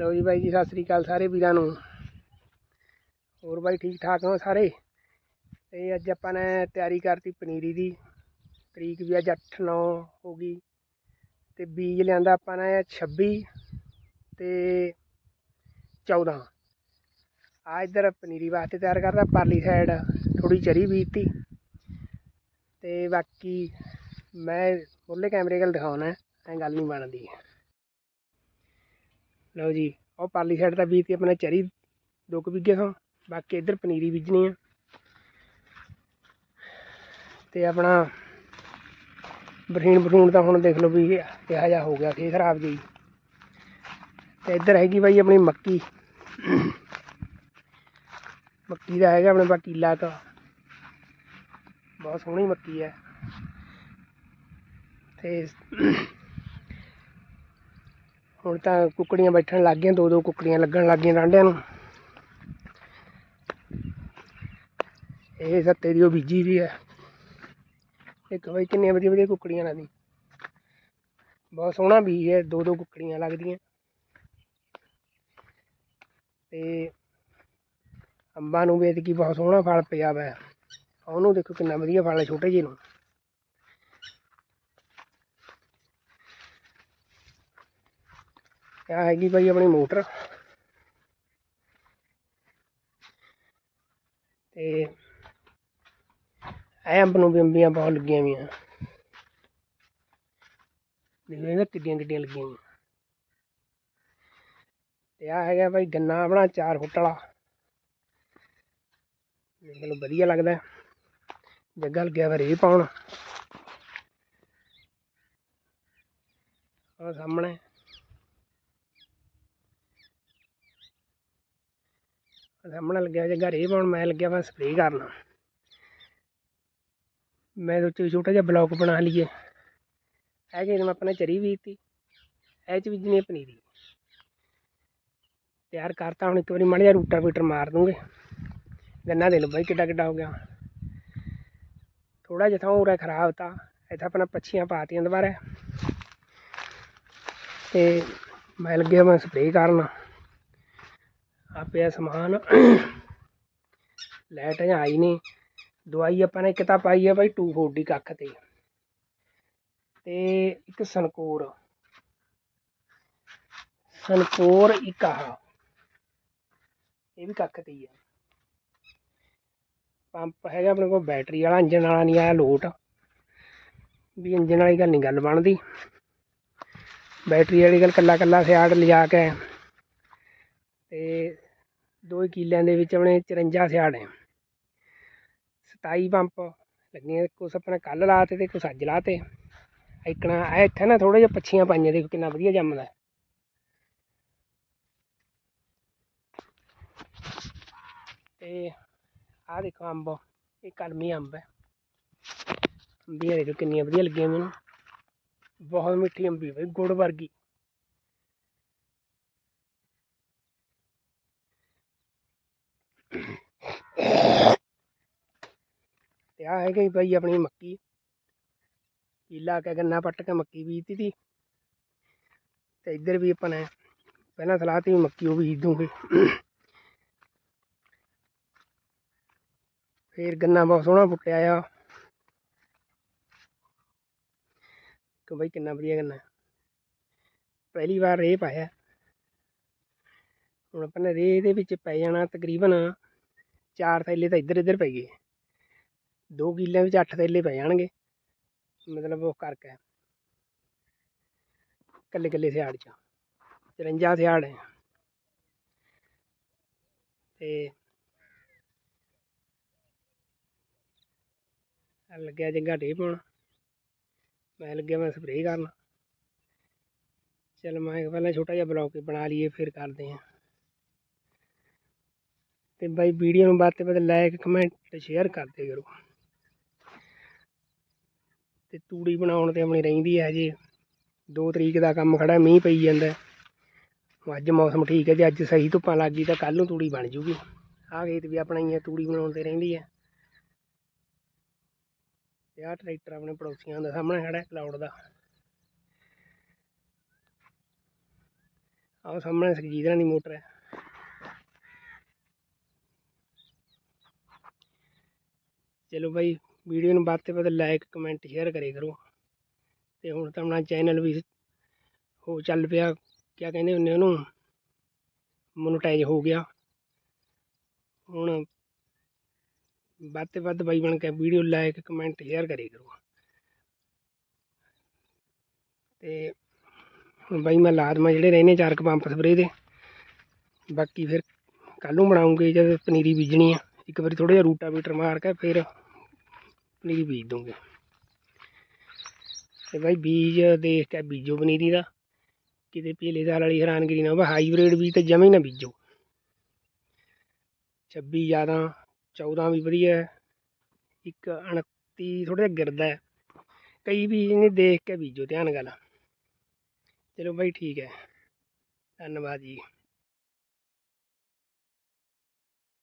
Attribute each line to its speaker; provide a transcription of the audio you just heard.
Speaker 1: ਲਓ ਜੀ ਬਾਈ ਜੀ, ਸਤਿ ਸ੍ਰੀ ਅਕਾਲ ਸਾਰੇ ਵੀਰਾਂ ਨੂੰ। ਹੋਰ ਬਾਈ, ਠੀਕ ਠਾਕ ਹੋ ਸਾਰੇ? ਤੇ ਅੱਜ ਆਪਾਂ ਨੇ ਤਿਆਰੀ ਕਰਤੀ ਪਨੀਰੀ ਦੀ। ਤਰੀਕ ਵੀ ਅੱਜ 8 9 ਹੋ ਗਈ। ਤੇ ਬੀਜ ਲਿਆਂਦਾ ਆਪਾਂ ਨੇ 26 ਤੇ 14 ਆ ਇੱਧਰ ਪਨੀਰੀ ਵਾਸਤੇ ਤਿਆਰ ਕਰਦਾ, ਪਰਲੀ ਸਾਈਡ ਥੋੜੀ ਚਰੀ ਬੀਜਤੀ। ਤੇ ਬਾਕੀ ਮੈਂ ਮੁੱਢਲੇ ਕੈਮਰੇ ਵੱਲ ਦਿਖਾਉਣਾ, ਐ ਗੱਲ ਨਹੀਂ ਬਣਦੀ। ਲਓ ਜੀ ਉਹ ਪਰਲੀ ਸਾਈਡ ਤਾਂ ਬੀਜਤੀ ਆਪਣੇ ਚਰੀ ਦੋ ਕੁ ਬਿੱਗੇ ਤੋਂ ਬਾਕੀ ਇੱਧਰ ਪਨੀਰੀ ਬੀਜਣੀ ਆ। ਤੇ ਆਪਣਾ ਬਰਹੀਨ ਬਰੂਣ ਤਾਂ ਹੁਣ ਦੇਖ ਲਓ ਵੀ ਕਿਹਾ ਜਾ ਹੋ ਗਿਆ, ਫੇਰ ਖਰਾਬ ਜੀ ਤੇ ਇੱਧਰ ਹੈਗੀ ਬਾਈ ਆਪਣੀ ਮੱਕੀ। ਮੱਕੀ ਦਾ ਹੈਗਾ ਆਪਣੇ ਪਾ ਕੀਲਾ ਕਾ। ਬਹੁਤ ਸੋਹਣੀ ਮੱਕੀ ਹੈ। ਤੇ ਹੁਣ ਤਾਂ ਕੁੱਕੜੀਆਂ ਬੈਠਣ ਲੱਗ ਗਈਆਂ ਦੋ ਦੋ ਕੁੱਕੜੀਆਂ ਲੱਗਣ ਲੱਗ ਗਈਆਂ ਰਾਂਡਿਆਂ ਨੂੰ। ਇਹ ਸੱਤੇ ਦੀ ਉਹ ਬੀਜੀ ਵੀ ਹੈ। ਇੱਕ ਬਈ ਕਿੰਨੀਆਂ ਵਧੀਆ ਵਧੀਆ ਕੁੱਕੜੀਆਂ ਲੱਗਦੀ ਬਹੁਤ ਸੋਹਣਾ ਬੀਜ ਹੈ ਦੋ ਦੋ ਕੁੱਕੜੀਆਂ ਲੱਗਦੀਆਂ। ਤੇ ਅੰਬਾਂ ਨੂੰ ਵੇਚ ਕੀ ਬਹੁਤ ਸੋਹਣਾ ਫਲ ਪਿਆ ਵਾ ਉਹਨੂੰ ਦੇਖੋ ਕਿੰਨਾ ਵਧੀਆ ਫਲ ਹੈ, ਛੋਟੇ ਜਿਹੇ ਨੂੰ। ਇਹ ਹੈਗੀ ਭਾਈ ਆਪਣੀ ਮੋਟਰ। ਤੇ ਇਹ ਅੰਬ ਨੂੰ ਵੀ ਬਹੁਤ ਲੱਗੀਆਂ ਵੀਆਂ ਦੇਖੋ ਇਹਦਾ ਕਿੱਡੀਆਂ ਕਿੱਡੀਆਂ ਲੱਗੀਆਂ ਵੀਆਂ ਤੇ ਆ ਹੈਗਾ ਭਾਈ ਗੰਨਾ ਆਪਣਾ 4 ਫੁੱਟ ਵਾਲਾ। ਮੈਨੂੰ ਵਧੀਆ ਲੱਗਦਾ। ਜੱਗਾ ਲੱਗਿਆ ਵਾ ਰੇ ਪਾਉਣ। ਉਹ ਸਾਹਮਣੇ। ਸਾਹਮਣੇ ਲੱਗਿਆ ਜੱਗਾ ਰੇ ਪਾਉਣ, ਮੈਂ ਲੱਗਿਆ ਵਾ ਸਪਰੇਅ ਕਰਨਾ। ਮੈਂ ਸੋਚਿਆ ਵੀ ਛੋਟਾ ਜਿਹਾ ਬਲੌਕ ਬਣਾ ਲਈਏ। ਇਹ ਕਿ ਮੈਂ ਆਪਣਾ ਚਰੀ ਬੀਜਤੀ। ਇਹ ਚ ਬੀਜਣੀ ਹੈ ਪਨੀਰੀ। ਤਿਆਰ ਕਰਤਾ, ਹੁਣ ਇੱਕ ਵਾਰੀ ਮਾੜਾ ਜਿਹਾ ਰੂਟਾ ਪੀਟਰ ਮਾਰ ਦੂੰਗੇ। ਗੰਨਾ ਦੇ ਲਓ ਬਾਈ ਕਿੱਡਾ ਕਿੱਡਾ ਹੋ ਗਿਆ। ਥੋੜਾ ਜਿਹਾ ਥਾਂ ਉਰੇ ਖਰਾਬ ਤਾ। ਇੱਥੇ ਆਪਣਾ ਪੱਛੀਆਂ ਪਾਤੀਆਂ ਦੁਬਾਰਾ। ਤੇ ਮੈਂ ਲੱਗਿਆ ਮੈਂ ਸਪਰੇਅ ਕਰਨ। ਆ ਪਿਆ ਸਮਾਨ। ਲਾਈਟ ਜਾਂ ਆਈ ਨਹੀਂ। ਦਵਾਈ ਆਪਾਂ ਨੇ ਇੱਕ ਤਾਂ ਪਾਈ ਹੈ ਬਾਈ 240 ਕੱਖ ਤੇ। ਤੇ ਇੱਕ ਸਨਕੋਰ ਸਨਕੋਰ ਇੱਕ ਆਹ। ਇਹ ਵੀ ਕੱਖ ਤੇ ਹੀ ਹੈ ਪੰਪ ਹੈਗਾ ਆਪਣੇ ਕੋਲ ਬੈਟਰੀ ਵਾਲਾ ਇੰਜਨ ਵਾਲਾ ਨਹੀਂ ਆਇਆ, ਲੋਟ। ਵੀ ਇੰਜਨ ਵਾਲੀ ਗੱਲ ਨਹੀਂ ਗੱਲ ਬਣਦੀ। ਬੈਟਰੀ ਵਾਲੀ ਗੱਲ ਕੱਲਾ ਕੱਲਾ ਸਿਆੜ ਲਿਜਾ ਕੇ। ਤੇ ਦੋ ਕਿੱਲਿਆਂ ਦੇ ਵਿੱਚ ਆਪਣੇ 54 ਸਿਆੜ ਹੈ। 27 ਪੰਪ ਲੱਗੀਆਂ ਕੁਛ ਆਪਣੇ ਕੱਲ ਲਾਤੇ ਤੇ ਕੁਛ ਅੱਜ ਲਾਤੇ। ਇਕਣਾ, ਇਹ ਇੱਥੇ ਨਾ ਥੋੜਾ ਜਿਹਾ ਪੱਛੀਆਂ ਪਾਈਆਂ ਦੇਖੋ ਕਿੰਨਾ ਵਧੀਆ ਜੰਮਦਾ। ਤੇ ਆਹ ਦੇਖੋ ਅੰਬ, ਇਹ ਕਲਮੀ ਅੰਬ ਹੈ। ਅੰਬੀਆਂ ਦੇਖੋ ਕਿੰਨੀਆਂ ਵਧੀਆ ਲੱਗੀਆਂ ਮੈਨੂੰ। ਬਹੁਤ ਮਿੱਠੀ ਅੰਬੀ ਬਈ, ਗੁੜ ਵਰਗੀ। ਤੇ ਆ ਹੈਗੀ ਭਾਈ ਆਪਣੀ ਮੱਕੀ। ਕੀਲਾ ਕੇ ਗੰਨਾ ਪੱਟ ਕੇ ਮੱਕੀ ਬੀਜਤੀ ਤੀ। ਤੇ ਇੱਧਰ ਵੀ ਆਪਾਂ ਨੇ ਪਹਿਲਾਂ ਸਲਾਹ ਤੀ ਮੱਕੀ ਉਹ ਬੀਜ ਦੂੰਗੇ। ਫੇਰ ਗੰਨਾ ਬਹੁਤ ਸੋਹਣਾ ਫੁੱਟਿਆ ਆ। ਕਿ ਬਈ ਕਿੰਨਾ ਵਧੀਆ ਗੰਨਾ। ਪਹਿਲੀ ਵਾਰ ਰੇਹ ਪਾਇਆ। ਹੁਣ ਆਪਾਂ ਨੇ ਰੇਹ ਦੇ ਵਿੱਚ ਪੈ ਜਾਣਾ ਤਕਰੀਬਨ ਚਾਰ ਥੈਲੇ ਤਾਂ ਇੱਧਰ ਇੱਧਰ ਪੈ ਗਏ। ਦੋ ਕਿੱਲਿਆਂ ਵਿੱਚ ਅੱਠ ਥੈਲੇ ਪੈ ਜਾਣਗੇ। ਮਤਲਬ ਉਹ ਕਰਕੇ। ਕੱਲੇ ਕੱਲੇ ਸਿਆੜ ਚ। 54 ਸਿਆੜ ਹੈ। ਤੇ ਲੱਗਿਆ ਜੰਗਾ ਡੇ ਪਾਉਣ। ਮੈਂ ਲੱਗਿਆ ਮੈਂ ਸਪਰੇਅ ਕਰਨ। ਚਲ ਮੈਂ ਕਿਹਾ ਪਹਿਲਾਂ ਛੋਟਾ ਜਿਹਾ ਬਲੌਕ ਬਣਾ ਲਈਏ, ਫਿਰ ਕਰਦੇ ਹਾਂ। ਤੇ ਬਾਈ ਵੀਡੀਓ ਨੂੰ ਬਾਅਦ ਤੇ ਬਾਅਦ ਲਾਈਕ ਕਮੈਂਟ ਸ਼ੇਅਰ ਕਰਦੇ ਕਰੋ ਤੇ ਤੂੜੀ ਬਣਾਉਣ ਤੇ ਆਪਣੀ ਰਹਿੰਦੀ ਹੈ ਜੀ 2 ਤਰੀਕ ਦਾ ਕੰਮ ਖੜਾ, ਮੀਂਹ ਪਈ ਜਾਂਦਾ। ਅੱਜ ਮੌਸਮ ਠੀਕ ਹੈ ਜੇ ਅੱਜ ਸਹੀ ਧੁੱਪਾਂ ਲੱਗ ਗਈ ਤਾਂ ਕੱਲ ਨੂੰ ਤੂੜੀ ਬਣ ਜੂਗੀ। ਆਹ ਖੇਤ ਵੀ ਆਪਣਾ ਹੀ ਹੈ ਤੂੜੀ ਬਣਾਉਣ ਤੇ ਰਹਿੰਦੀ ਹੈ ਤੇ ਆਹ ਟਰੈਕਟਰ ਆਪਣੇ ਪੜੋਸੀਆਂ ਦਾ ਸਾਹਮਣੇ ਖੜਾ ਕਲਾਉਡ ਦਾ। ਆਹ ਸਾਹਮਣੇ ਸੁਖਜੀਤ ਦੀ ਮੋਟਰ ਹੈ। ਚਲੋ ਬਾਈ, ਵੀਡੀਓ ਨੂੰ ਵੱਧ ਤੋਂ ਵੱਧ ਲਾਈਕ ਕਮੈਂਟ ਸ਼ੇਅਰ ਕਰੇ ਕਰੋ। ਤੇ ਹੁਣ ਤਾਂ ਆਪਣਾ ਚੈਨਲ ਵੀ ਹੋ ਚੱਲ ਪਿਆ, ਕਿਆ ਕਹਿੰਦੇ ਹੁੰਦੇ ਉਹਨੂੰ? ਮੋਨਟਾਈਜ਼ ਹੋ ਗਿਆ। ਹੁਣ ਵੱਧ ਤੋਂ ਵੱਧ ਬਾਈ ਬਣ ਕੇ ਵੀਡੀਓ ਲਾਈਕ ਕਮੈਂਟ ਸ਼ੇਅਰ ਕਰੇ ਕਰੋ। ਤੇ ਹੁਣ ਬਾਈ ਮੈਂ ਲਾ ਜਿਹੜੇ ਰਹਿੰਦੇ ਚਾਰ ਕੁ ਪੰਪ ਸਪਰੇ ਦੇ, ਬਾਕੀ ਫਿਰ ਕੱਲ੍ਹ ਨੂੰ ਬਣਾਉਂਗੇ ਜਦ ਪਨੀਰੀ ਬੀਜਣੀ ਆ। ਇੱਕ ਵਾਰੀ ਥੋੜ੍ਹਾ ਜਿਹਾ ਰੂਟਾ ਰੂਟਾਵੀਟਰ ਮਾਰ ਕੇ ਫਿਰ ਪਨੀਰੀ ਬੀਜ ਦੂੰਗੇ ਤੇ ਬਾਈ ਬੀਜ ਦੇਖ ਕੇ ਬੀਜੋ ਪਨੀਰੀ ਦਾ। ਕਿਤੇ ਪੀਲੇਦਾਰ ਵਾਲੀ ਹੈਰਾਨਗਰੀ ਨਾ ਹੋਵੇ, ਹਾਈਬ੍ਰਿਡ ਬੀਜ ਤਾਂ ਜਮੇ ਹੀ ਨਾ ਬੀਜੋ। 26 ਜ਼ਿਆਦਾ 14 ਵੀ ਵਧੀਆ ਹੈ। ਇੱਕ 29 ਥੋੜ੍ਹਾ ਜਿਹਾ ਗਿਰਦਾ ਹੈ। ਕਈ ਬੀਜ ਨੇ ਦੇਖ ਕੇ ਬੀਜੋ, ਧਿਆਨ ਗੱਲ ਚਲੋ ਬਾਈ ਠੀਕ ਹੈ। ਧੰਨਵਾਦ ਜੀ।